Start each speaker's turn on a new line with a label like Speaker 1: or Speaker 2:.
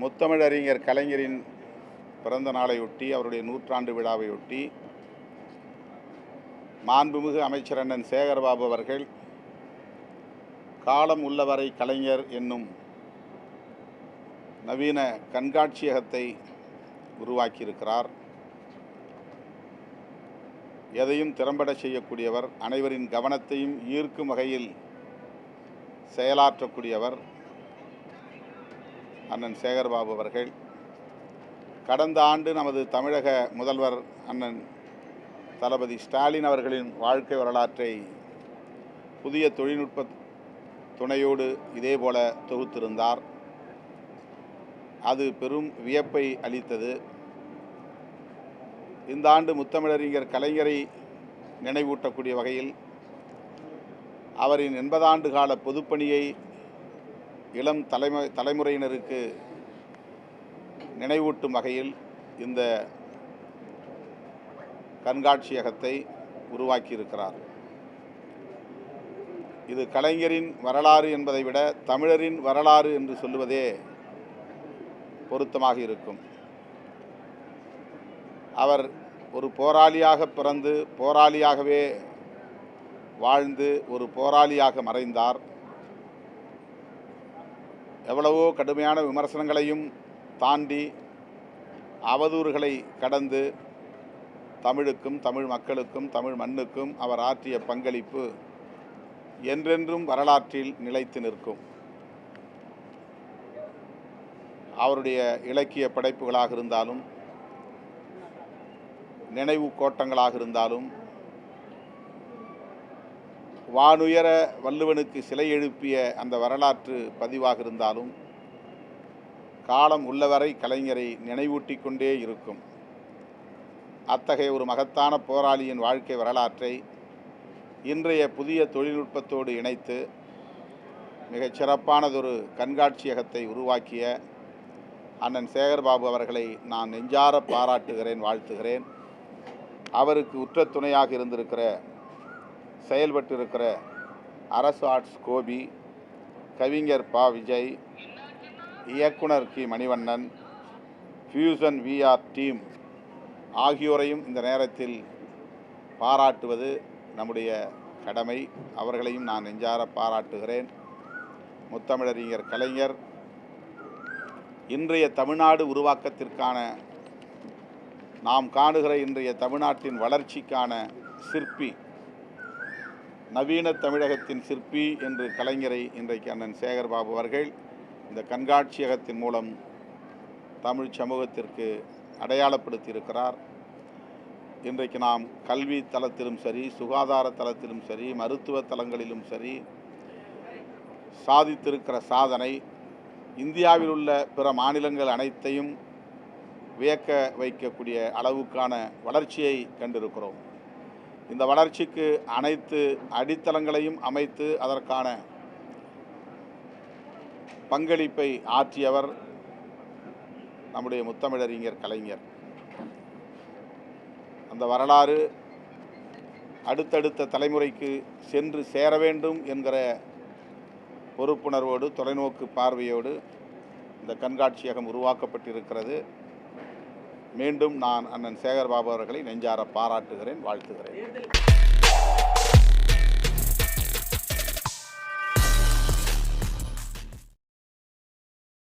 Speaker 1: முத்தமிழறிஞர் கலைஞரின் பிறந்த நாளையொட்டி அவருடைய நூற்றாண்டு விழாவையொட்டி மாண்புமிகு அமைச்சர் அண்ணன் சேகர்பாபு அவர்கள் காலம் உள்ளவரை கலைஞர் என்னும் நவீன கண்காட்சியகத்தை உருவாக்கியிருக்கிறார். எதையும் திறம்பட செய்யக்கூடியவர் அனைவரின் கவனத்தையும் ஈர்க்கும் வகையில் செயலாற்றக்கூடியவர். அண்ணன் சேகர்பாபு அவர்கள் கடந்த ஆண்டு நமது தமிழக முதல்வர் அண்ணன் தளபதி ஸ்டாலின் அவர்களின் வாழ்க்கை வரலாற்றை புதிய தொழில்நுட்ப துணையோடு இதேபோல தொகுத்திருந்தார். அது பெரும் வியப்பை அளித்தது. இந்த ஆண்டு முத்தமிழறிஞர் கலைஞரை நினைவூட்டக்கூடிய வகையில் அவரின் எண்பதாண்டு கால பொதுப்பணியை இளம் தலைமை தலைமுறையினருக்கு நினைவூட்டும் வகையில் இந்த கண்காட்சியகத்தை உருவாக்கியிருக்கிறார். இது கலைஞரின் வரலாறு என்பதை விட தமிழரின் வரலாறு என்று சொல்லுவதே பொருத்தமாக இருக்கும். அவர் ஒரு போராளியாக பிறந்து போராளியாகவே வாழ்ந்து ஒரு போராளியாக மறைந்தார். எவ்வளவோ கடுமையான விமர்சனங்களையும் தாண்டி அவதூறுகளை கடந்து தமிழுக்கும் தமிழ் மக்களுக்கும் தமிழ் மண்ணுக்கும் அவர் ஆற்றிய பங்களிப்பு என்றென்றும் வரலாற்றில் நிலைத்து நிற்கும். அவருடைய இலக்கிய படைப்புகளாக இருந்தாலும் நினைவு கோட்டங்களாக இருந்தாலும் வானுயர வள்ளுவனுக்கு சிலை எழுப்பிய அந்த வரலாற்று பதிவாக இருந்தாலும் காலம் உள்ளவரை கலைஞரை நினைவூட்டி கொண்டே இருக்கும். அத்தகைய ஒரு மகத்தான போராளியின் வாழ்க்கை வரலாற்றை இன்றைய புதிய தொழில்நுட்பத்தோடு இணைத்து மிகச் சிறப்பானதொரு கண்காட்சியகத்தை உருவாக்கிய அண்ணன் சேகர்பாபு அவர்களை நான் நெஞ்சார பாராட்டுகிறேன் வாழ்த்துகிறேன். அவருக்கு உற்ற துணையாக இருந்திருக்கிற செயல்பட்டு இருக்கிற அரசு ஆர்ட்ஸ் கோபி கவிஞர் பா. விஜய் இயக்குனர் கி. மணிவண்ணன் ஃபியூசன் விஆர் டீம் ஆகியோரையும் இந்த நேரத்தில் பாராட்டுவது நம்முடைய கடமை. அவர்களையும் நான் நெஞ்சார பாராட்டுகிறேன். முத்தமிழறிஞர் கலைஞர் இன்றைய தமிழ்நாடு உருவாக்கத்திற்கான நாம் காணுகிற இன்றைய தமிழ்நாட்டின் வளர்ச்சிக்கான சிற்பி நவீன தமிழகத்தின் சிற்பி என்று கலைஞரை இன்றைக்கு அண்ணன் சேகர்பாபு அவர்கள் இந்த கண்காட்சியகத்தின் மூலம் தமிழ் சமூகத்திற்கு அடையாளப்படுத்தியிருக்கிறார். இன்றைக்கு நாம் கல்வி தளத்திலும் சரி சுகாதார தளத்திலும் சரி மருத்துவ தலங்களிலும் சரி சாதித்திருக்கிற சாதனை இந்தியாவில் உள்ள பிற மாநிலங்கள் அனைத்தையும் வியக்க வைக்கக்கூடிய அளவுக்கான வளர்ச்சியை கண்டிருக்கிறோம். இந்த வளர்ச்சிக்கு அனைத்து அடித்தளங்களையும் அமைத்து அதற்கான பங்களிப்பை ஆற்றியவர் நம்முடைய முத்தமிழறிஞர் கலைஞர். அந்த வரலாறு அடுத்தடுத்த தலைமுறைக்கு சென்று சேர வேண்டும் என்கிற பொறுப்புணர்வோடு தொலைநோக்கு பார்வையோடு இந்த கண்காட்சியகம் உருவாக்கப்பட்டிருக்கிறது. மீண்டும் நான் அண்ணன் சேகர்பாபு அவர்களை நெஞ்சார பாராட்டுகிறேன் வாழ்த்துகிறேன்.